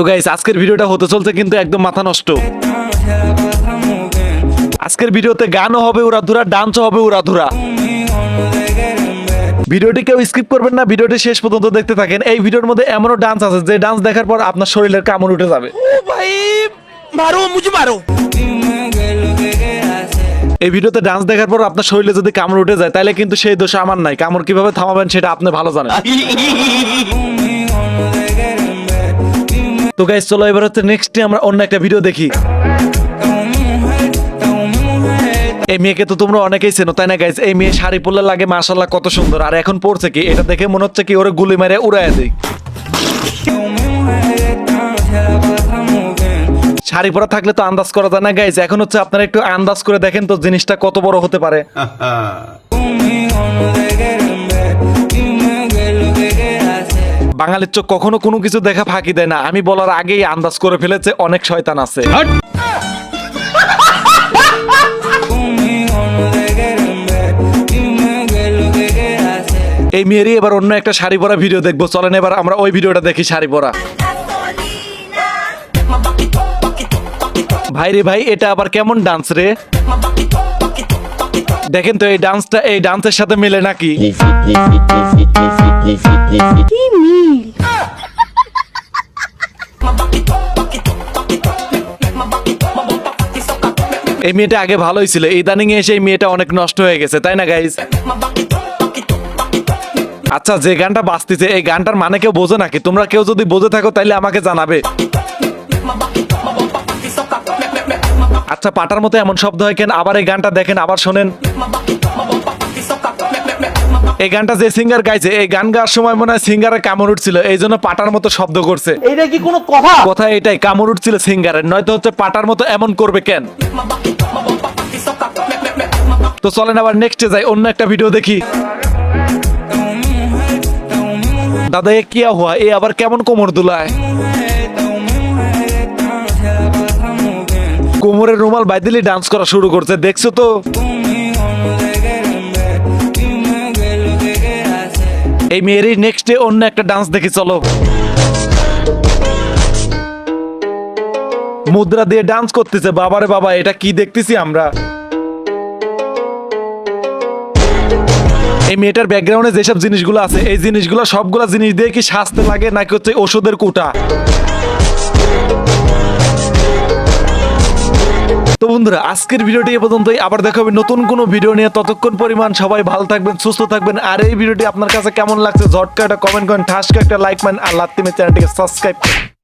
তো গাইস আজকের ভিডিওটা হতে চলছে কিন্তু একদম মাথা নষ্ট। আজকের ভিডিওতে গানও হবে ওরা ধুরা ডান্সও হবে উড়াধুরা। ভিডিওটি কেউ স্কিপ করবেন না, ভিডিওটি শেষ পর্যন্ত দেখতে থাকেন। এই ভিডিওর মধ্যে এমনও ডান্স আছে যে ডান্স দেখার পর আপনার শরীরের কামড় উঠে যাবে। ভাই মারো মুঝে মারো এই ভিডিওতে ডান্স দেখার পর আপনার শরীরে যদি কামড় উঠে যায়, তাহলে কিন্তু সেই দোষ আমার নাই। কামড় কীভাবে থামাবেন সেটা আপনি ভালো জানেন। তো গাইস চলো এবার হচ্ছে নেক্সট আমরা অন্য একটা ভিডিও দেখি। এই মেয়েকে তো তোমরা অনেকেই চেনো তাই না গাইস এই মেয়ে শাড়ি পরলে লাগে মাশাল্লাহ কত সুন্দর। আর এখন পড়ছে কি? এটা দেখে মনে হচ্ছে কি ওরে গুলি মেরে উড়ায় দেই। শাড়ি পরা থাকলে তো আন্দাজ করা যায় না গাইস এখন হচ্ছে আপনারা একটু আন্দাজ করে দেখেন তো জিনিসটা কত বড় হতে পারে। বাঙালির চোখ কখনো কোনো কিছু দেখা ফাঁকি দেয় না। আমি বলার আগেই আন্দাজ করে ফেলেছে অনেক শয়তান আছে। এই মেয়েরই এবার অন্য একটা শাড়ি পরা ভিডিও দেখব। চলেন এবার আমরা ওই ভিডিওটা দেখি শাড়ি পরা। ভাই রে ভাই এটা আবার কেমন ডান্স রে? দেখেন তো এই ডান্সটা এই ডান্সের সাথে মিলে নাকি? কি মিল? এই মেয়েটা আগে ভালোই ছিল ইদানিং এসে এই মেয়েটা অনেক নষ্ট হয়ে গেছে তাই না গাইজ আচ্ছা যে গানটা বাজতেছে এই গানটার মানে কেউ বোঝে নাকি? তোমরা কেউ যদি বোঝে থাকো তাহলে আমাকে জানাবে। আচ্ছা পাটার মতো এমন শব্দ হয় কেন? আবার এই গানটা দেখেন আবার শোনেন। এই গানটা যে সিঙ্গার গাইছে এই গান গাওয়ার সময় মনে হয় সিঙ্গারের কামড় উঠছিল এই জন্য পাটার মতো শব্দ করছে। এটা কি কোনো কথা? কথা এটাই কামড় উঠছিল সিঙ্গারের নয়তো হচ্ছে পাটার মতো এমন করবে কেন? তো চলেন আবার নেক্সটে যাই অন্য একটা ভিডিও দেখি। দাদা এ কিয়া হওয়া এ আবার কেমন কোমর দুলায়? কোমরের রুমাল বাইদিলি ডান্স করা শুরু করছে, দেখছ তো? এই মেয়েরই নেক্সট ডে অন্য একটা ডান্স দেখি, চলো। মুদ্রা দিয়ে ডান্স করতেছে, বাবারে বাবা, এটা কি দেখতেছি আমরা? এই মেয়েটার ব্যাকগ্রাউন্ডে যেসব জিনিসগুলো আছে, এই জিনিসগুলো সবগুলা জিনিস দিয়ে কি সাজতে লাগে, নাকি হচ্ছে ওষুধের কুটা? তো বন্ধুরা, আজকের ভিডিওটি এ পর্যন্তই। আবার দেখা হবে নতুন কোনো ভিডিও নিয়ে। ততক্ষণ পরিমাণ সবাই ভালো থাকবেন, সুস্থ থাকবেন। আর এই ভিডিওটি আপনার কাছে কেমন লাগছে, ঝটকা একটা কমেন্ট করেন, ঠাসকা একটা লাইক মান আর লাত্তিমের চ্যানেলটিকে সাবস্ক্রাইব করেন।